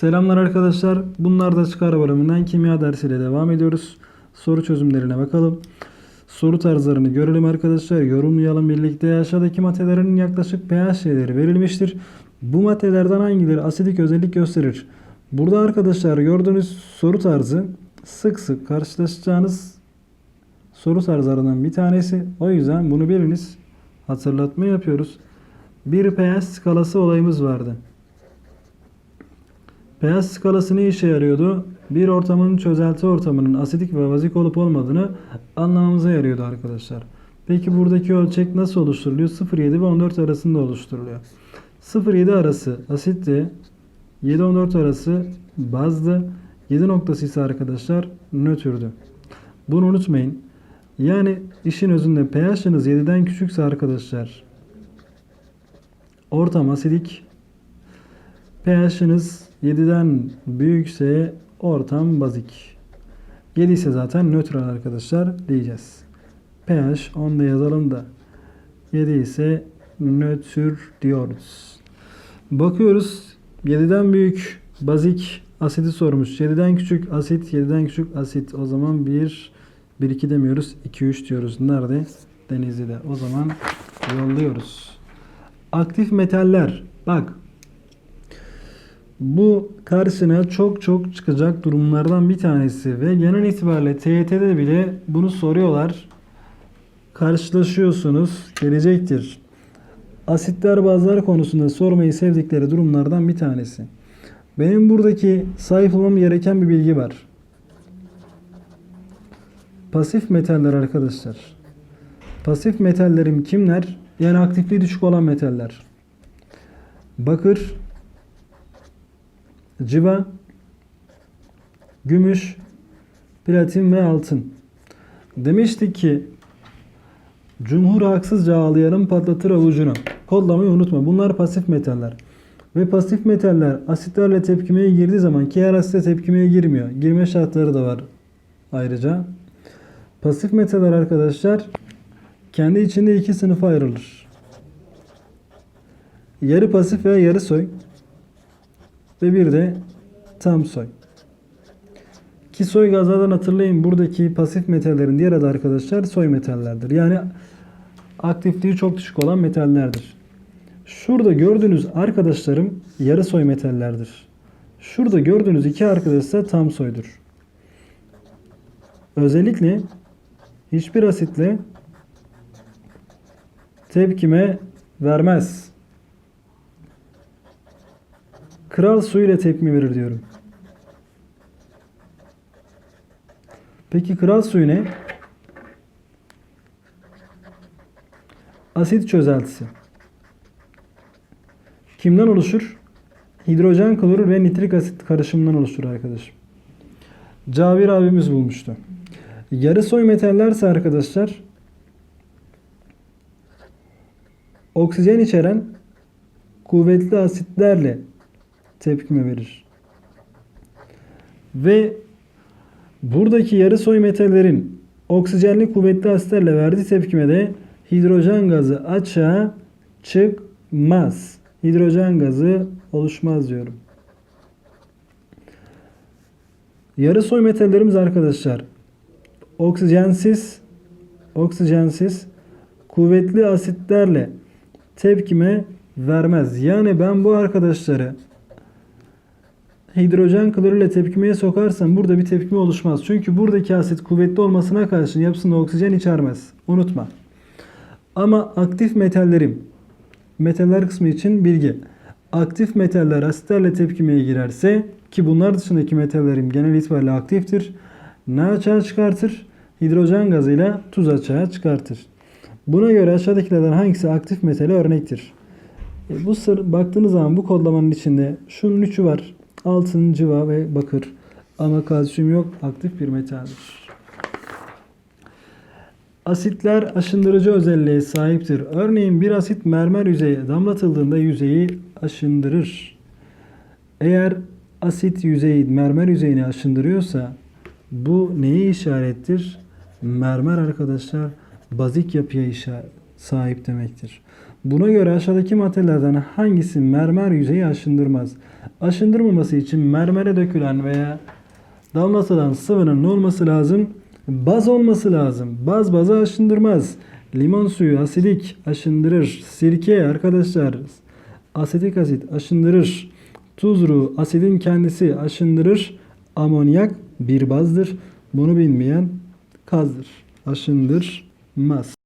Selamlar arkadaşlar. Bunlar da çıkar bölümünden kimya dersiyle devam ediyoruz. Soru çözümlerine bakalım. Soru tarzlarını görelim arkadaşlar. Yorumlayalım birlikte. Aşağıdaki maddelerin yaklaşık pH değerleri verilmiştir. Bu maddelerden hangileri asidik özellik gösterir? Burada arkadaşlar gördüğünüz soru tarzı sık sık karşılaşacağınız soru tarzlarından bir tanesi. O yüzden bunu biriniz hatırlatma yapıyoruz. Bir pH skalası olayımız vardı. pH skalası ne işe yarıyordu? Bir ortamın çözelti ortamının asidik ve bazik olup olmadığını anlamamıza yarıyordu arkadaşlar. Peki buradaki ölçek nasıl oluşturuluyor? 0,7 ve 14 arasında oluşturuluyor. 0,7 arası asitti. 7-14 arası bazdı. 7 noktası ise arkadaşlar nötrdü. Bunu unutmayın. Yani işin özünde pH'ınız 7'den küçükse arkadaşlar ortam asidik. pH'ınız 7'den büyükse ortam bazik. 7 ise zaten nötral arkadaşlar diyeceğiz. pH 10'da yazalım da 7 ise nötr diyoruz. Bakıyoruz 7'den büyük bazik asidi sormuş. 7'den küçük asit, 7'den küçük asit. O zaman 1 1 2 demiyoruz. 2 3 diyoruz. Nerede? Denizli'de. O zaman yolluyoruz. Aktif metaller. Bak. Bu karşına çok çok çıkacak durumlardan bir tanesi ve genel itibariyle TYT'de bile bunu soruyorlar. Karşılaşıyorsunuz. Gelecektir. Asitler bazlar konusunda sormayı sevdikleri durumlardan bir tanesi. Benim buradaki sahip olmam gereken bir bilgi var. Pasif metaller arkadaşlar. Pasif metallerim kimler? Yani aktifliği düşük olan metaller. Bakır, civa, gümüş, platin ve altın. Demiştik ki Cumhur haksızca ağlayanın patlatır avucunu. Kodlamayı unutma. Bunlar pasif metaller. Ve pasif metaller asitlerle tepkimeye girdiği zaman ki her asitle tepkimeye girmiyor. Girme şartları da var ayrıca. Pasif metaller arkadaşlar kendi içinde iki sınıfa ayrılır. Yarı pasif veya yarı soy ve bir de tam soy. Ki soy gazlardan hatırlayın buradaki pasif metallerin diğer adı arkadaşlar soy metallerdir. Yani aktifliği çok düşük olan metallerdir. Şurada gördüğünüz arkadaşlarım yarı soy metallerdir. Şurada gördüğünüz iki arkadaş ise tam soydur. Özellikle hiçbir asitle tepkime vermez. Kral su ile tepkime verir diyorum. Peki kral suyu ne? Asit çözeltisi. Kimden oluşur? Hidrojen klorür ve nitrik asit karışımından oluşur arkadaşım. Cabir abimiz bulmuştu. Yarı soy metallerse arkadaşlar oksijen içeren kuvvetli asitlerle tepkime verir. Ve buradaki yarı soy metallerin oksijenli kuvvetli asitlerle verdiği tepkimede hidrojen gazı açığa çıkmaz. Hidrojen gazı oluşmaz diyorum. Yarı soy metallerimiz arkadaşlar oksijensiz oksijensiz kuvvetli asitlerle tepkime vermez. Yani ben bu arkadaşları hidrojen klorürle tepkimeye sokarsam burada bir tepkime oluşmaz. Çünkü buradaki asit kuvvetli olmasına karşın yapısında oksijen içermez. Unutma. Ama aktif metallerim metaller kısmı için bilgi. Aktif metaller asitlerle tepkimeye girerse ki bunlar dışındaki metallerim genel itibariyle aktiftir. Ne açığa çıkartır? Hidrojen gazıyla tuz açığa çıkartır. Buna göre aşağıdakilerden hangisi aktif metale örnektir? E, bu sır baktığınız zaman bu kodlamanın içinde şunun üçü var. Altın, civa ve bakır. Ama kalsiyum yok. Aktif bir metaldir. Asitler aşındırıcı özelliğe sahiptir. Örneğin bir asit mermer yüzeye damlatıldığında yüzeyi aşındırır. Eğer asit yüzeyi mermer yüzeyini aşındırıyorsa bu neye işarettir? Mermer arkadaşlar bazik yapıya işaret, sahip demektir. Buna göre aşağıdaki maddelerden hangisi mermer yüzeyi aşındırmaz? Aşındırmaması için mermere dökülen veya damlatılan sıvının ne olması lazım? Baz olması lazım. Baz bazı aşındırmaz. Limon suyu asidik aşındırır. Sirke arkadaşlar asetik asit aşındırır. Tuzru asidin kendisi aşındırır. Amonyak bir bazdır. Bunu bilmeyen kazdır. Aşındırmaz.